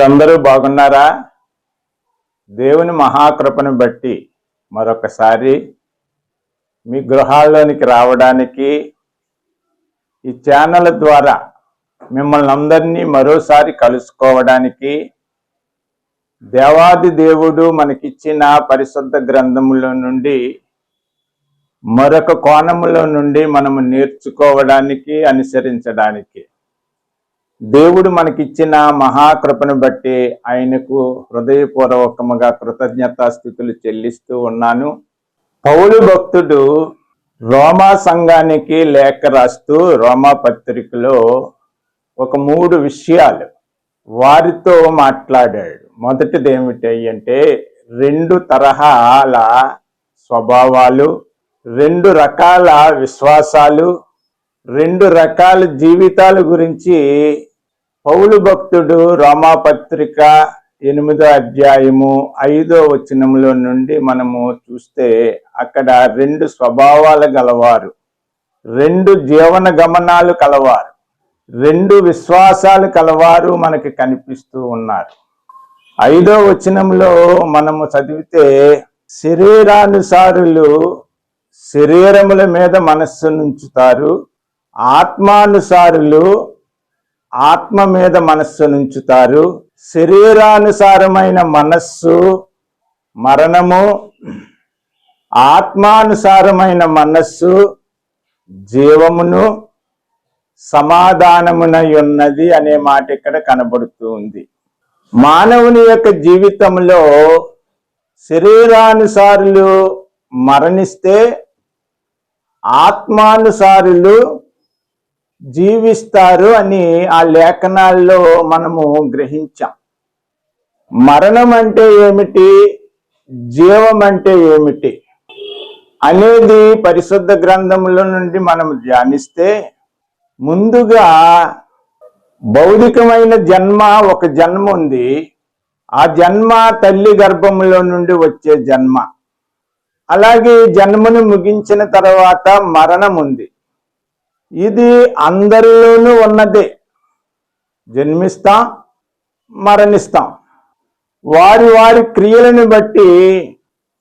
మీరందరూ బాగున్నారా? దేవుని మహాకృపను బట్టి మరొకసారి మీ గృహాల్లోనికి రావడానికి ఈ ఛానల్ ద్వారా మిమ్మల్ని అందరినీ మరోసారి కలుసుకోవడానికి దేవాది దేవుడు మనకిచ్చిన పరిశుద్ధ గ్రంథములో నుండి మరొక కోణములో నుండి మనము నేర్చుకోవడానికి అనుసరించడానికి దేవుడు మనకిచ్చిన మహాకృపను బట్టి ఆయనకు హృదయపూర్వకముగా కృతజ్ఞతాస్థితులు చెల్లిస్తూ ఉన్నాను. పౌలు భక్తుడు రోమా సంఘానికి లేఖ రాస్తూ రోమా పత్రికలో ఒక మూడు విషయాలు వారితో మాట్లాడాడు. మొదటిది ఏమిటంటే రెండు తరహాల స్వభావాలు రెండు రకాల విశ్వాసాలు రెండు రకాల జీవితాల గురించి పౌలు భక్తుడు రోమాపత్రిక ఎనిమిదో అధ్యాయము ఐదో వచనములో నుండి మనము చూస్తే అక్కడ రెండు స్వభావాలు గలవారు. రెండు జీవన గమనాలు కలవారు. రెండు విశ్వాసాలు కలవారు మనకి కనిపిస్తూ ఉన్నారు. ఐదో వచనంలో మనము చదివితే శరీరానుసారులు శరీరముల మీద మనస్సు నుంచుతారు. ఆత్మానుసారులు ఆత్మ మీద మనస్సు నుంచుతారు. శరీరానుసారమైన మనస్సు మరణము ఆత్మానుసారమైన మనస్సు జీవమును సమాధానమునయున్నది అనే మాట ఇక్కడ కనబడుతూ ఉంది. మానవుని యొక్క జీవితంలో శరీరానుసారులు మరణిస్తే ఆత్మానుసారులు జీవిస్తారు అని ఆ లేఖనాల్లో మనము గ్రహించాం. మరణం అంటే ఏమిటి? జీవం అంటే ఏమిటి? అనేది పరిశుద్ధ గ్రంథముల నుండి మనం ధ్యానిస్తే ముందుగా భౌతికమైన జన్మ ఒక జన్మ ఉంది. ఆ జన్మ తల్లి గర్భంలో నుండి వచ్చే జన్మ. అలాగే జన్మను ముగించిన తర్వాత మరణం ఉంది. ఇది అందరిలోనూ ఉన్నదే. జన్మిస్తాం మరణిస్తాం. వారి వారి క్రియలను బట్టి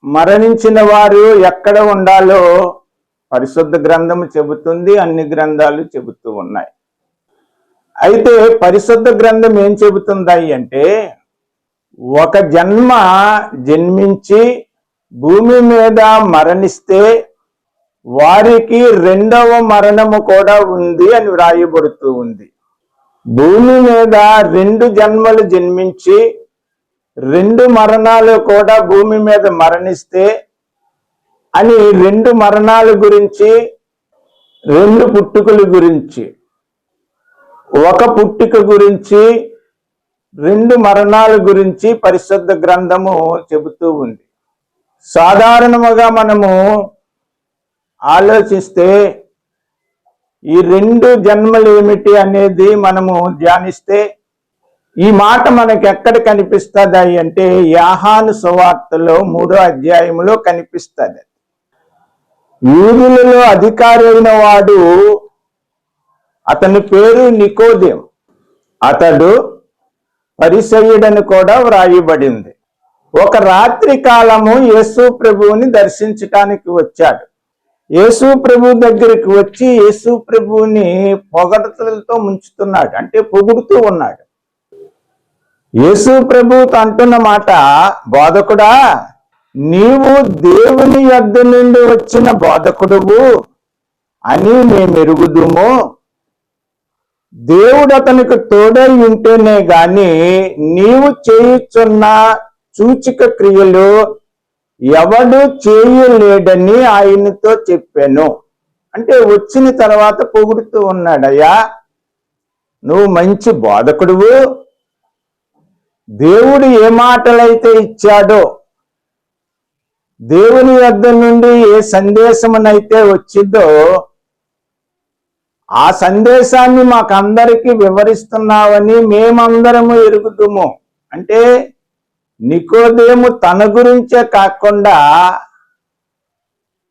మరణించిన వారు ఎక్కడ ఉండాలో పరిశుద్ధ గ్రంథము చెబుతుంది అన్ని గ్రంథాలు చెబుతూ ఉన్నాయి. అయితే పరిశుద్ధ గ్రంథం ఏం చెబుతుంది అంటే ఒక జన్మ జన్మించి భూమి మీద మరణిస్తే వారికి రెండవ మరణము కూడా ఉంది అని వ్రాయబడుతూ ఉంది. భూమి మీద రెండు జన్మలు జన్మించి రెండు మరణాలు కూడా భూమి మీద మరణిస్తే అని రెండు మరణాల గురించి రెండు పుట్టుకల గురించి ఒక పుట్టుక గురించి రెండు మరణాల గురించి పరిశుద్ధ గ్రంథము చెబుతూ ఉంది. సాధారణముగా మనము ఆలోచిస్తే ఈ రెండు జన్మలు ఏమిటి అనేది మనము ధ్యానిస్తే ఈ మాట మనకు ఎక్కడ కనిపిస్తుంది అంటే యాహాను సువార్తలో మూడో అధ్యాయంలో కనిపిస్తుంది. యూదులలో అధికారి వాడు అతని పేరు నికోదేం అతడు పరిసయుడని కూడా వ్రాయబడింది. ఒక రాత్రి కాలము యేసు ప్రభువుని దర్శించటానికి వచ్చాడు. యేసు ప్రభు దగ్గరికి వచ్చి యేసు ప్రభువుని పొగడతలతో ముంచుతున్నాడు అంటే పొగుడుతూ ఉన్నాడు. యేసు ప్రభు అంటున్న మాట బోధకుడా నీవు దేవుని యొద్ద నుండి వచ్చిన బోధకుడువు అని మేము ఎరుగుదుము దేవుడు అతనికి తోడై ఉంటేనే గాని నీవు చేయుచున్న సూచిక క్రియలు ఎవడు చేయలేడని ఆయనతో చెప్పాను. అంటే వచ్చిన తర్వాత పొగుడుతూ ఉన్నాడయ్యా నువ్వు మంచి బోధకుడువు. దేవుడు ఏ మాటలైతే ఇచ్చాడో దేవుని వద్ద నుండి ఏ సందేశమునైతే వచ్చిందో ఆ సందేశాన్ని మాకందరికీ వివరిస్తున్నావని మేమందరము ఎరుగుతుము అంటే నికోదేము తన గురించే కాకుండా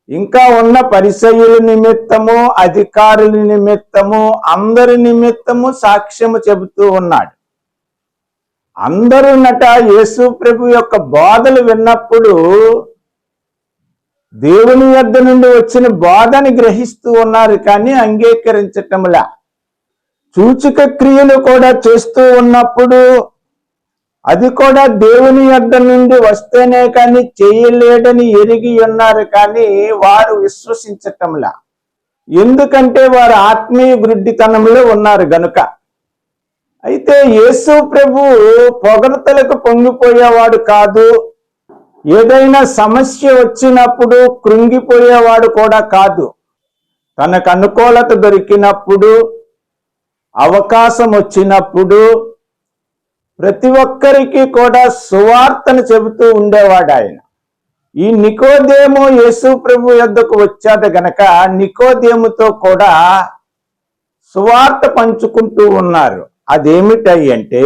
ఇంకా ఉన్న పరిసయుల నిమిత్తము అధికారుల నిమిత్తము అందరి నిమిత్తము సాక్ష్యము చెబుతూ ఉన్నాడు. అందరూ నట యేసు ప్రభు యొక్క బోధలు విన్నప్పుడు దేవుని యొద్ నుండి వచ్చిన బోధని గ్రహిస్తూ ఉన్నారు కానీ అంగీకరించటంలా సూచక క్రియలు కూడా చేస్తూ ఉన్నప్పుడు అది కూడా దేవుని యొద్ద నుండి వస్తేనే కానీ చేయలేడని ఎరిగి ఉన్నారు కానీ వారు విశ్వసించటంలా. ఎందుకంటే వారు ఆత్మీయ వృద్ధితనంలో ఉన్నారు గనుక. అయితే యేసు ప్రభు పొగడతలకు పొంగిపోయేవాడు కాదు. ఏదైనా సమస్య వచ్చినప్పుడు కృంగిపోయేవాడు కూడా కాదు. తనకు అనుకూలత దొరికినప్పుడు అవకాశం వచ్చినప్పుడు ప్రతి ఒక్కరికి కూడా సువార్తను చెబుతూ ఉండేవాడు ఆయన. ఈ నికోదేము యేసు ప్రభు యొద్దకు వచ్చాడు గనక నికోదేముతో కూడా సువార్త పంచుకుంటూ ఉన్నారు. అదేమిటై అంటే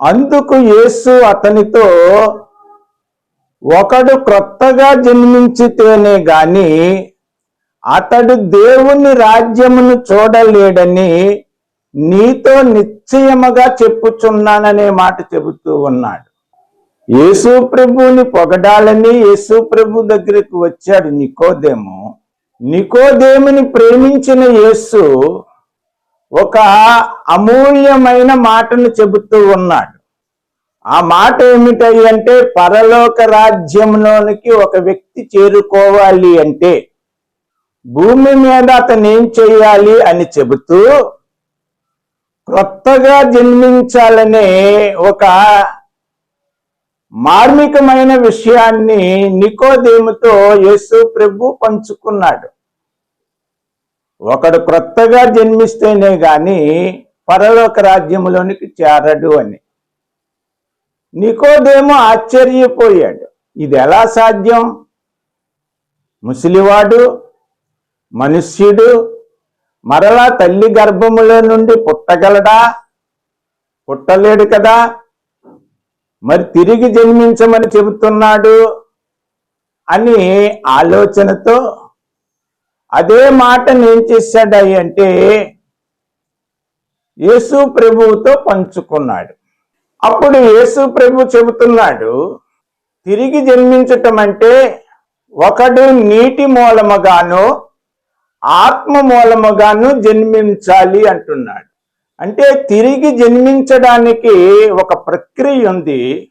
అందుకు యేసు అతనితో ఒకడు క్రొత్తగా జన్మించితేనే గాని అతడు దేవుని రాజ్యమును చూడలేడని నీతో నిశ్చయముగా చెప్పుచున్నాననే మాట చెబుతూ ఉన్నాడు. యేసు ప్రభుని పొగడాలని యేసు ప్రభు దగ్గరకు వచ్చాడు నికోదేము. నికోదేముని ప్రేమించిన యేసు ఒక అమూల్యమైన మాటను చెబుతూ ఉన్నాడు. ఆ మాట ఏమిటై అంటే పరలోక రాజ్యంలోనికి ఒక వ్యక్తి చేరుకోవాలి అంటే భూమి మీద అతను ఏం చేయాలి అని చెబుతూ క్రొత్తగా జన్మించాలనే ఒక మార్మికమైన విషయాన్ని నికోదేముతో యేసు ప్రభు పంచుకున్నాడు. ఒకడు క్రొత్తగా జన్మిస్తేనే గాని పరలోక రాజ్యంలోనికి చేరడు అని. నికోదేమో ఆశ్చర్యపోయాడు. ఇది ఎలా సాధ్యం? ముసలివాడు మనుష్యుడు మరలా తల్లి గర్భములో నుండి పుట్టగలడా? పుట్టలేడు కదా? మరి తిరిగి జన్మించమని చెబుతున్నాడు అని ఆలోచనతో అదే మాట ఏం చేశాడయ్య అంటే యేసు ప్రభువుతో పంచుకున్నాడు. అప్పుడు యేసు ప్రభు చెబుతున్నాడు తిరిగి జన్మించటం అంటే ఒకడు నీటి మూలముగాను ఆత్మ మూలముగాను జన్మించాలి అంటున్నాడు. అంటే తిరిగి జన్మించడానికి ఒక ప్రక్రియ ఉంది.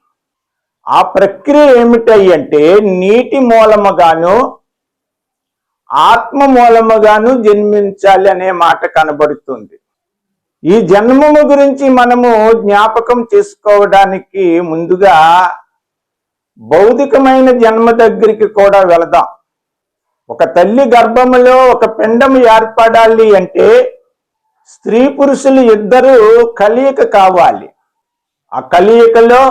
ఆ ప్రక్రియ ఏమిటంటే నీటి మూలముగాను ఆత్మ మూలముగాను జన్మించాలి అనే మాట కనబడుతుంది. ఈ జన్మము గురించి మనము జ్ఞాపకం చేసుకోవడానికి ముందుగా భౌతికమైన జన్మ దగ్గరికి కూడా వెళదాం. ఒక తల్లి గర్భములో ఒక పిండము ఏర్పడాలి అంటే స్త్రీ పురుషులు ఇద్దరు కలియక కావాలి. ఆ కలియకలో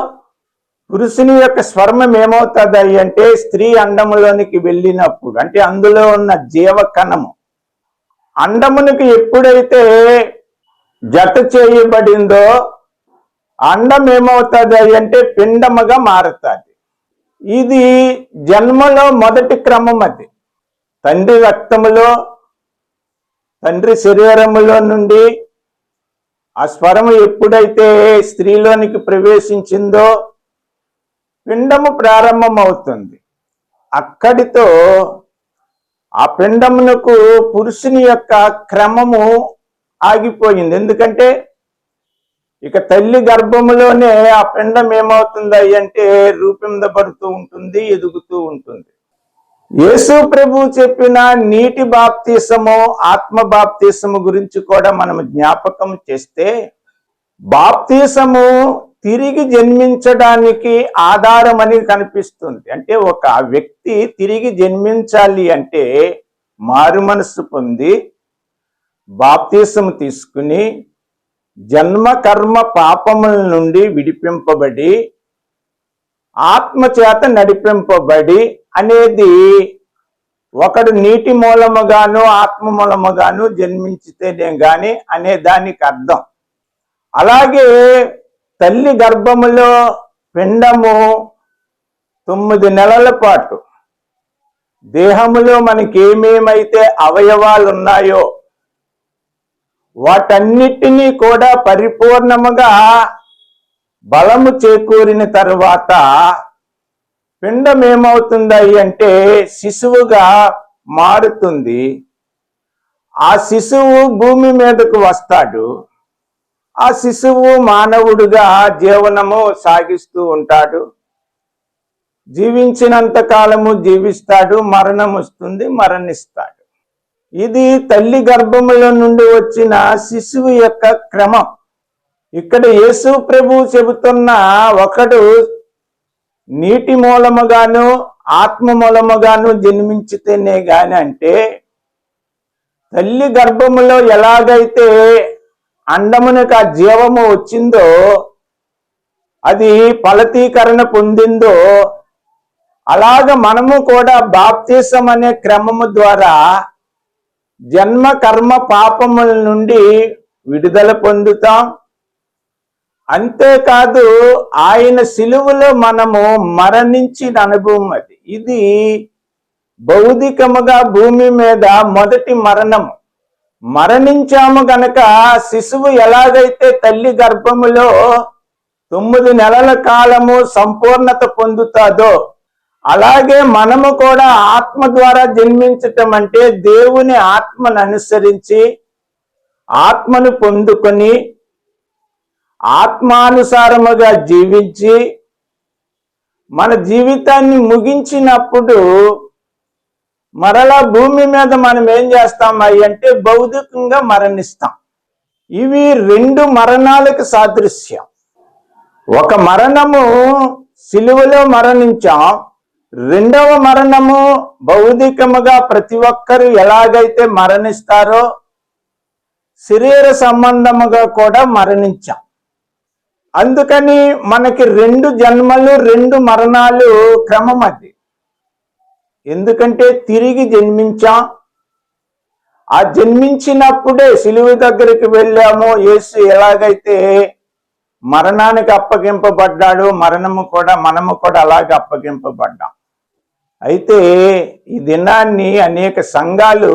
పురుషుని యొక్క స్వర్మం ఏమవుతుంది అంటే స్త్రీ అండములోనికి వెళ్ళినప్పుడు అంటే అందులో ఉన్న జీవకణము. అండమునికి ఎప్పుడైతే జత చేయబడిందో అండం ఏమవుతుంది అంటే పిండముగా మారుతుంది. ఇది జన్మలో మొదటి క్రమం అది. తండ్రి రక్తములో తండ్రి శరీరములో నుండి ఆ స్వరము ఎప్పుడైతే స్త్రీలోనికి ప్రవేశించిందో పిండము ప్రారంభమవుతుంది. అక్కడితో ఆ పిండమునకు పురుషుని యొక్క క్రమము ఆగిపోయింది. ఎందుకంటే ఇక తల్లి గర్భములోనే ఆ పిండం ఏమవుతుంది అంటే రూపిందబడుతూ ఉంటుంది ఎదుగుతూ ఉంటుంది. యేసు ప్రభు చెప్పిన నీటి బాప్తీసము ఆత్మ బాప్తీసము గురించి కూడా మనం జ్ఞాపకం చేస్తే బాప్తీసము తిరిగి జన్మించడానికి ఆధారం అని కనిపిస్తుంది. అంటే ఒక వ్యక్తి తిరిగి జన్మించాలి అంటే మారు మనసు పొంది బాప్తీసము తీసుకుని జన్మ కర్మ పాపముల నుండి విడిపింపబడి ఆత్మ చేత నడిపింపబడి అనేది ఒకడు నీటి మూలముగాను ఆత్మ మూలముగాను జన్మించితేనే గాని అనే దానికి అర్థం. అలాగే తల్లి గర్భములో పిండము తొమ్మిది నెలల పాటు దేహములో మనకి ఏమేమైతే అవయవాలు ఉన్నాయో వాటన్నిటినీ కూడా పరిపూర్ణముగా బలము చేకూరిన తరువాత పిండం ఏమవుతుంది అంటే శిశువుగా మారుతుంది. ఆ శిశువు భూమి మీదకు వస్తాడు. ఆ శిశువు మానవుడిగా జీవనము సాగిస్తూ ఉంటాడు. జీవించినంత కాలము జీవిస్తాడు మరణం వస్తుంది మరణిస్తాడు. ఇది తల్లి గర్భములో నుండి వచ్చిన శిశువు యొక్క క్రమం. ఇక్కడ యేసు ప్రభు చెబుతున్న ఒకడు నీటి మూలముగాను ఆత్మ మూలముగాను జన్మించితేనే గాని అంటే తల్లి గర్భములో ఎలాగైతే అండమునకు ఆ జీవము వచ్చిందో అది ఫలతీకరణ పొందిందో అలాగ మనము కూడా బాప్తీసం అనే క్రమము ద్వారా జన్మ కర్మ పాపముల నుండి విడుదల పొందుతాం. అంతేకాదు ఆయన సిలువలో మనము మరణించిన అనుభవం అది. ఇది భౌతికముగా భూమి మీద మొదటి మరణము మరణించాము గనక శిశువు ఎలాగైతే తల్లి గర్భములో తొమ్మిది నెలల కాలము సంపూర్ణత పొందుతాదో అలాగే మనము కూడా ఆత్మ ద్వారా జన్మించటం అంటే దేవుని ఆత్మను అనుసరించి ఆత్మను పొందుకొని ఆత్మానుసారముగా జీవించి మన జీవితాన్ని ముగించినప్పుడు మరలా భూమి మీద మనం ఏం చేస్తాం అయ్యి అంటే భౌతికంగా మరణిస్తాం. ఇవి రెండు మరణాలకు సాదృశ్యం. ఒక మరణము సిలువలో మరణించాం. రెండవ మరణము భౌతికముగా ప్రతి ఒక్కరు ఎలాగైతే మరణిస్తారో శరీర సంబంధముగా కూడా మరణించాం. అందుకని మనకి రెండు జన్మలు రెండు మరణాలు క్రమం అది. ఎందుకంటే తిరిగి జన్మించాం. ఆ జన్మించినప్పుడే సిలువు దగ్గరికి వెళ్ళాము. యేసు ఎలాగైతే మరణానికి అప్పగింపబడ్డాడు మరణము కూడా మనము కూడా అలాగే అప్పగింపబడ్డాం. అయితే ఈ దినాన్ని అనేక సంఘాలు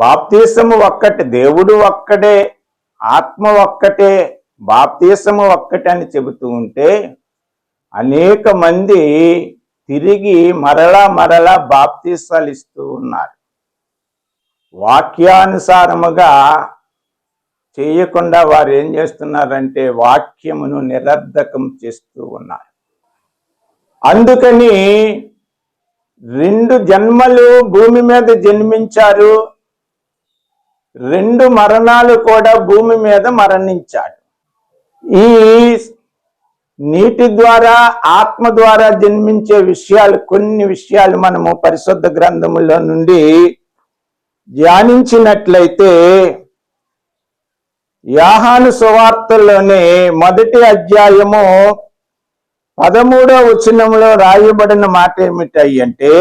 బాప్తీసము ఒక్కటే దేవుడు ఒక్కడే ఆత్మ ఒక్కటే బాప్తీసము ఒక్కటని చెబుతూ ఉంటే అనేక మంది తిరిగి మరలా మరలా బాప్తీసాలు ఇస్తూ ఉన్నారు. వాక్యానుసారముగా చేయకుండా వారు ఏం చేస్తున్నారంటే వాక్యమును నిరర్ధకం చేస్తూ ఉన్నారు. అందుకని రెండు జన్మలు భూమి మీద జన్మించారు రెండు మరణాలు కూడా భూమి మీద మరణించాడు ఈ నీటి ద్వారా ఆత్మ ద్వారా జన్మించే విషయాలు కొన్ని విషయాలు మనము పరిశుద్ధ గ్రంథములో నుండి ధ్యానించినట్లయితే యాహాను సువార్తల్లోనే మొదటి అధ్యాయము పదమూడో వచనంలో రాయబడిన మాట ఏమిటాయి అంటే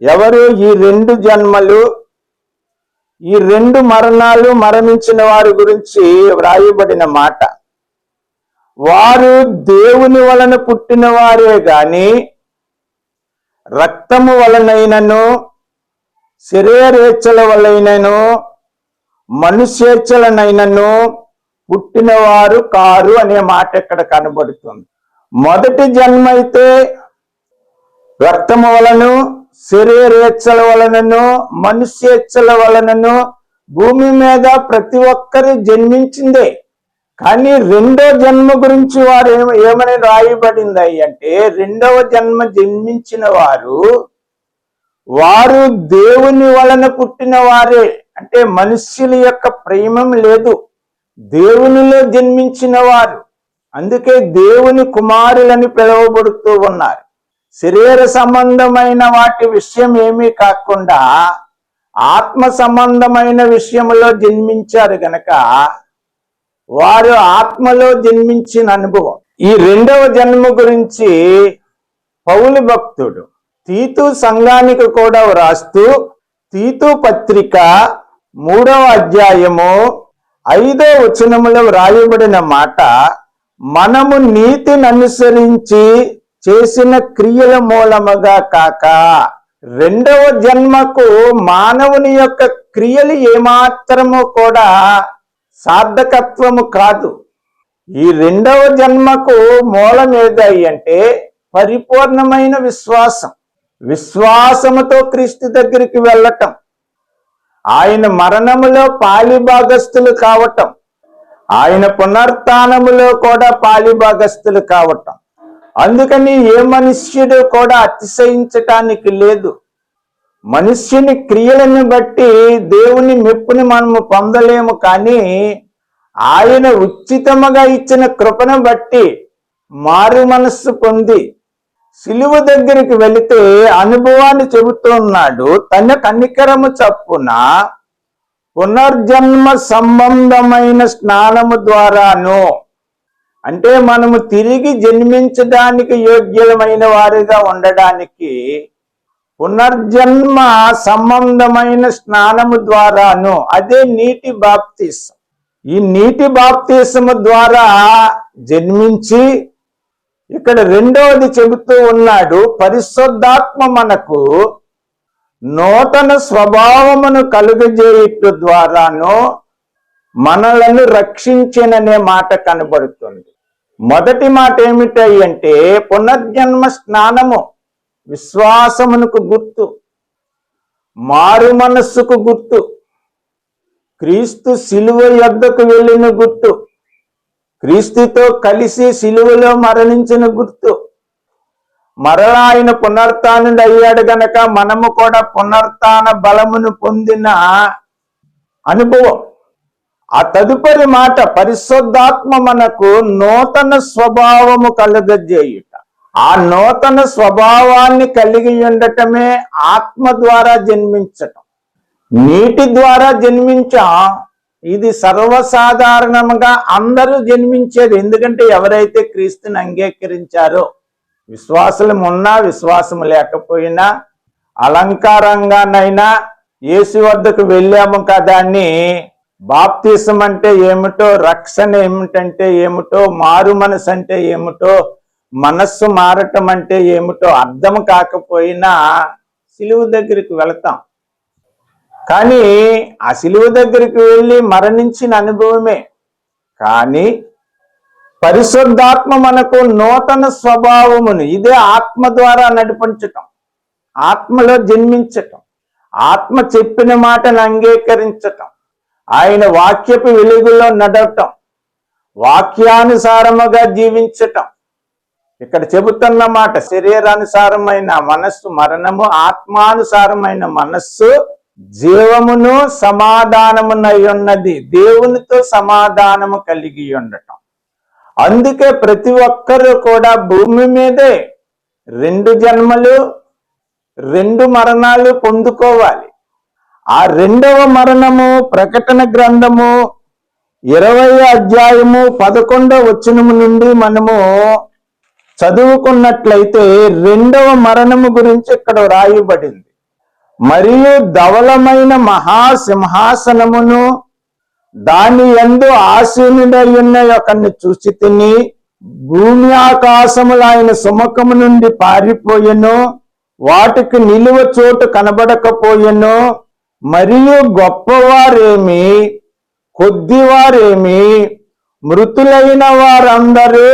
ఎవరు ఈ రెండు జన్మలు ఈ రెండు మరణాలు మరణించిన వారి గురించి వ్రాయబడిన మాట. వారు దేవుని వలన పుట్టిన వారే గాని రక్తము వలనైనను శరీరేచ్ఛల వలనైనను మనుష్యేచ్ఛలనైనను పుట్టినవారు కారు అనే మాట ఇక్కడ కనబడుతుంది. మొదటి జన్మ అయితే రక్తము వలను శరీరేచ్ఛల వలనను మనుష్యేచ్ఛల వలనను భూమి మీద ప్రతి ఒక్కరు జన్మించిందే. కానీ రెండో జన్మ గురించి వారు ఏమని రాయబడింది అంటే రెండవ జన్మ జన్మించిన వారు వారు దేవుని వలన పుట్టిన వారే. అంటే మనుష్యుల యొక్క ప్రేమం లేదు. దేవునిలో జన్మించిన వారు. అందుకే దేవుని కుమారులని పిలువబడుతూ ఉన్నారు. శరీర సంబంధమైన వాటి విషయం ఏమీ కాకుండా ఆత్మ సంబంధమైన విషయంలో జన్మించారు గనక వారు ఆత్మలో జన్మించిన అనుభవం. ఈ రెండవ జన్మ గురించి పౌలు భక్తుడు తీతు సంఘానికి కూడా వ్రాస్తూ తీతు పత్రిక మూడవ అధ్యాయము ఐదో వచనములో వ్రాయబడిన మాట మనము నీతిని అనుసరించి చేసిన క్రియల మూలముగా కాక రెండవ జన్మకు మానవుని యొక్క క్రియలు ఏమాత్రము కూడా సార్థకత్వము కాదు. ఈ రెండవ జన్మకు మూలం ఏదై అంటే పరిపూర్ణమైన విశ్వాసం. విశ్వాసముతో క్రీస్తు దగ్గరికి వెళ్ళటం. ఆయన మరణములో పాలిభాగస్తులు కావటం. ఆయన పునర్థానములో కూడా పాలిభాగస్తులు కావటం. అందుకని ఏ మనుష్యుడు కూడా అతిశయించటానికి లేదు. మనుష్యుని క్రియలను బట్టి దేవుని మెప్పుని మనము పొందలేము కానీ ఆయన ఉచితముగా ఇచ్చిన కృపను బట్టి మారు మనస్సు పొంది సిలువ దగ్గరికి వెళితే అనుభవాన్ని చెబుతున్నాడు తన కన్నికరము చప్పున పునర్జన్మ సంబంధమైన స్నానము ద్వారాను. అంటే మనము తిరిగి జన్మించడానికి యోగ్యమైన వారిగా ఉండడానికి పునర్జన్మ సంబంధమైన స్నానము ద్వారాను అదే నీటి బాప్తీసం. ఈ నీటి బాప్తీసము ద్వారా జన్మించి ఇక్కడ రెండవది చెబుతూ ఉన్నాడు పరిశుద్ధాత్మ మనకు నూతన స్వభావమును కలుగజేయుట ద్వారాను మనలను రక్షించిననే మాట కనబడుతుంది. మొదటి మాట ఏమిటంటే పునర్జన్మ స్నానము. విశ్వాసమునకు గుర్తు మారు మనస్సుకు గుర్తు క్రీస్తు సిలువ యొద్దకు వెళ్ళిన గుర్తు క్రీస్తుతో కలిసి సిలువలో మరణించిన గుర్తు. మరలా ఆయన పునర్తానుడు అయ్యాడు గనక మనము కూడా పునర్తాన బలమును పొందిన అనుభవం. ఆ తదుపరి మాట పరిశుద్ధాత్మ మనకు నూతన స్వభావము కలుగజేయుట. ఆ నూతన స్వభావాన్ని కలిగి ఉండటమే ఆత్మ ద్వారా జన్మించటం. నీటి ద్వారా జన్మించాం ఇది సర్వసాధారణంగా అందరూ జన్మించేది. ఎందుకంటే ఎవరైతే క్రీస్తుని అంగీకరించారో విశ్వాసం ఉన్నా విశ్వాసం లేకపోయినా అలంకారంగానైనా యేసు వద్దకు వెళ్ళాము కదా అని బాప్తీసం అంటే ఏమిటో రక్షణ ఏమిటంటే ఏమిటో మారు మనసు అంటే ఏమిటో మనస్సు మారటం అంటే ఏమిటో అర్థం కాకపోయినా సిలువు దగ్గరికి వెళతాం. కానీ ఆ సిలువు దగ్గరికి వెళ్ళి మరణించిన అనుభవమే. కానీ పరిశుద్ధాత్మ మనకు నూతన స్వభావమును ఇదే ఆత్మ ద్వారా నడిపించటం ఆత్మలో జన్మించటం ఆత్మ చెప్పిన మాటను అంగీకరించటం ఆయన వాక్యపు వెలుగులో నడవటం వాక్యానుసారముగా జీవించటం ఇక్కడ చెబుతున్న మాట శరీరానుసారమైన మనస్సు మరణము ఆత్మానుసారమైన మనస్సు జీవమును సమాధానమునై ఉన్నది దేవునితో సమాధానము కలిగి ఉండటం. అందుకే ప్రతి ఒక్కరూ కూడా భూమి మీదే రెండు జన్మలు రెండు మరణాలు పొందుకోవాలి. ఆ రెండవ మరణము ప్రకటన గ్రంథము ఇరవై అధ్యాయము పదకొండవ వచనము నుండి మనము చదువుకున్నట్లయితే రెండవ మరణము గురించి ఇక్కడ రాయబడింది మరియు ధవలమైన మహాసింహాసనమును దాని ఎందు ఆసీనుడై ఉన్న ఒకరిని చూసి తిని భూమి ఆకాశములు ఆయన సుముఖము నుండి పారిపోయెను వాటికి నిలువ చోటు కనబడకపోయెను మరియు గొప్పవారేమి కొద్దివారేమి మృతులైన వారందరూ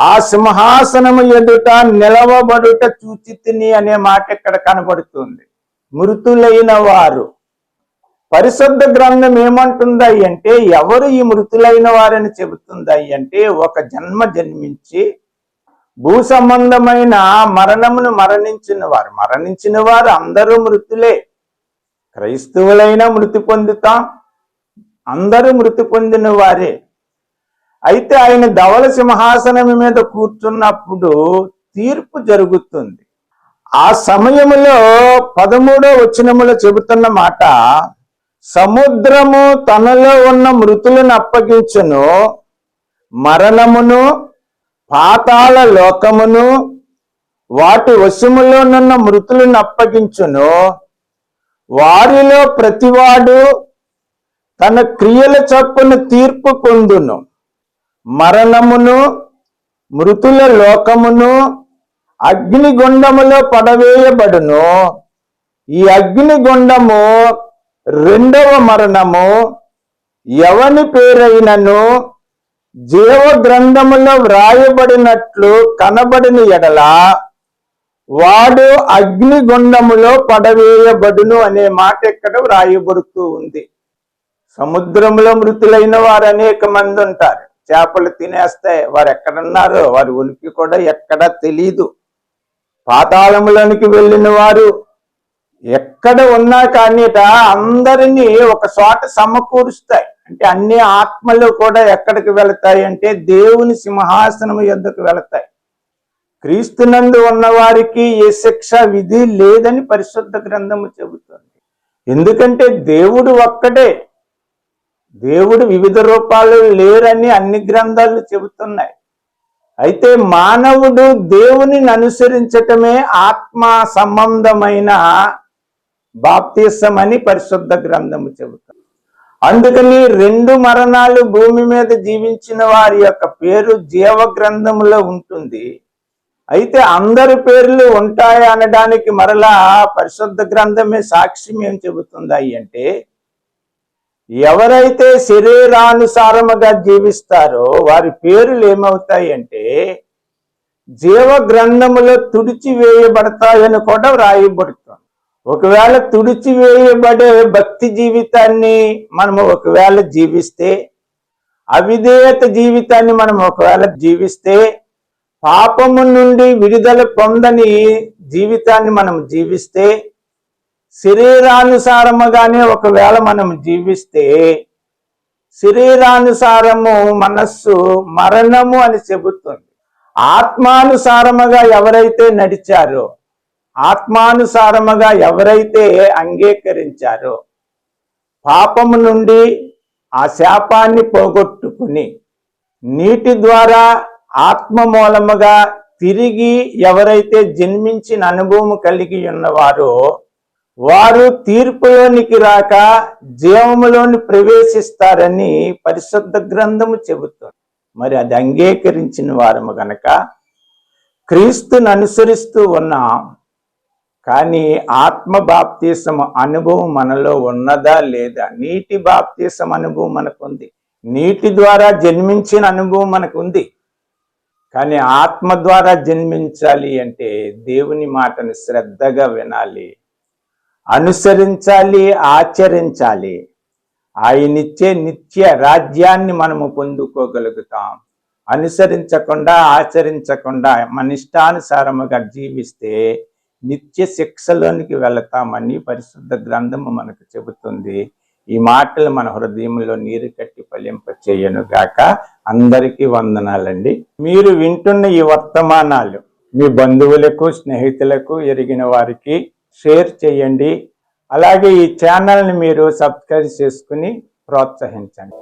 ఆ సింహాసనము ఎదుట నిలవబడుట చూచితిని అనే మాట ఇక్కడ కనబడుతుంది. మృతులైన వారు. పరిశుద్ధ గ్రంథం ఏమంటుంది అంటే ఎవరు ఈ మృతులైన వారని చెబుతుంది అంటే ఒక జన్మ జన్మించి భూ సంబంధమైన మరణమును మరణించిన వారు. మరణించిన వారు అందరూ మృతులే. క్రైస్తవులైనా మృతి పొందుతాం. అందరూ మృతి పొందిన వారే. అయితే ఆయన ధవల సింహాసనం మీద కూర్చున్నప్పుడు తీర్పు జరుగుతుంది. ఆ సమయములో పదమూడో వచనములో చెబుతున్న మాట సముద్రము తనలో ఉన్న మృతులను అప్పగించును మరణమును పాతాళ లోకమును వాటి వశములోనున్న మృతులను అప్పగించును. వారిలో ప్రతివాడు తన క్రియల చొప్పున తీర్పు పొందును. మరణమును మృతుల లోకమును అగ్నిగుండములో పడవేయబడును. ఈ అగ్నిగుండము రెండవ మరణము. ఎవని పేరైనను జీవ గ్రంథములో వ్రాయబడినట్లు కనబడిన ఎడల వాడు అగ్నిగుండములో పడవేయబడును అనే మాట ఇక్కడ వ్రాయబడుతూ ఉంది. సముద్రంలో మృతులైన వారు అనేక మంది ఉంటారు చేపలు తినేస్తాయి వారు ఎక్కడున్నారో వారి ఉనికి కూడా ఎక్కడా తెలీదు. పాతాళములోనికి వెళ్ళిన వారు ఎక్కడ ఉన్నా కానీట అందరినీ ఒక చోట సమకూరుస్తాయి. అంటే అన్ని ఆత్మలు కూడా ఎక్కడికి వెళతాయి అంటే దేవుని సింహాసనం ఎద్దకు వెళతాయి. క్రీస్తునందు ఉన్నవారికి ఏ శిక్ష విధి లేదని పరిశుద్ధ గ్రంథము చెబుతుంది. ఎందుకంటే దేవుడు ఒక్కడే దేవుడు వివిధ రూపాలు లేరని అన్ని గ్రంథాలు చెబుతున్నాయి. అయితే మానవుడు దేవుని అనుసరించటమే ఆత్మ సంబంధమైన బాప్తీసం అని పరిశుద్ధ గ్రంథము చెబుతుంది. అందుకని రెండు మరణాలు భూమి మీద జీవించిన వారి యొక్క పేరు జీవ గ్రంథములో ఉంటుంది. అయితే అందరి పేర్లు ఉంటాయి అనడానికి మరలా పరిశుద్ధ గ్రంథమే సాక్ష్యం ఏం చెబుతుంది అంటే ఎవరైతే శరీరానుసారముగా జీవిస్తారో వారి పేర్లు ఏమవుతాయి అంటే జీవ గ్రంథములో తుడిచివేయబడతాయని కూడా వ్రాయబడుతుంది. ఒకవేళ తుడిచివేయబడే భక్తి జీవితాన్ని మనము ఒకవేళ జీవిస్తే అవిధేయత జీవితాన్ని మనం ఒకవేళ జీవిస్తే పాపము నుండి విడుదల పొందని జీవితాన్ని మనం జీవిస్తే శరీరానుసారముగానే ఒకవేళ మనం జీవిస్తే శరీరానుసారము మనస్సు మరణము అని చెబుతుంది. ఆత్మానుసారముగా ఎవరైతే నడిచారో ఆత్మానుసారముగా ఎవరైతే అంగీకరించారో పాపము నుండి ఆ శాపాన్ని పోగొట్టుకుని నీటి ద్వారా ఆత్మ మూలముగా తిరిగి ఎవరైతే జన్మించిన అనుభవం కలిగి ఉన్నవారో వారు తీర్పులోనికి రాక జీవములోని ప్రవేశిస్తారని పరిశుద్ధ గ్రంథము చెబుతుంది. మరి అది అంగీకరించిన వారము గనక క్రీస్తుని అనుసరిస్తూ ఉన్నాం కానీ ఆత్మ బాప్తీసం అనుభవం మనలో ఉన్నదా లేదా? నీటి బాప్తీసం అనుభవం మనకు ఉంది నీటి ద్వారా జన్మించిన అనుభవం మనకు ఉంది కానీ ఆత్మ ద్వారా జన్మించాలి అంటే దేవుని మాటను శ్రద్ధగా వినాలి. అనుసరించాలి ఆచరించాలి. ఆయనిచ్చే నిత్య రాజ్యాన్ని మనము పొందుకోగలుగుతాం. అనుసరించకుండా ఆచరించకుండా మన ఇష్టానుసారముగా జీవిస్తే నిత్య శిక్షలోనికి వెళతామని పరిశుద్ధ గ్రంథము మనకు చెబుతుంది. ఈ మాటలు మన హృదయంలో నీరు కట్టి ఫలింప చేయనుగాక అందరికీ వందనాలండి. మీరు వింటున్న ఈ వర్తమానాలు మీ బంధువులకు స్నేహితులకు ఎరిగిన వారికి షేర్ చేయండి. అలాగే ఈ ఛానల్ని మీరు సబ్స్క్రైబ్ చేసుకుని ప్రోత్సహించండి.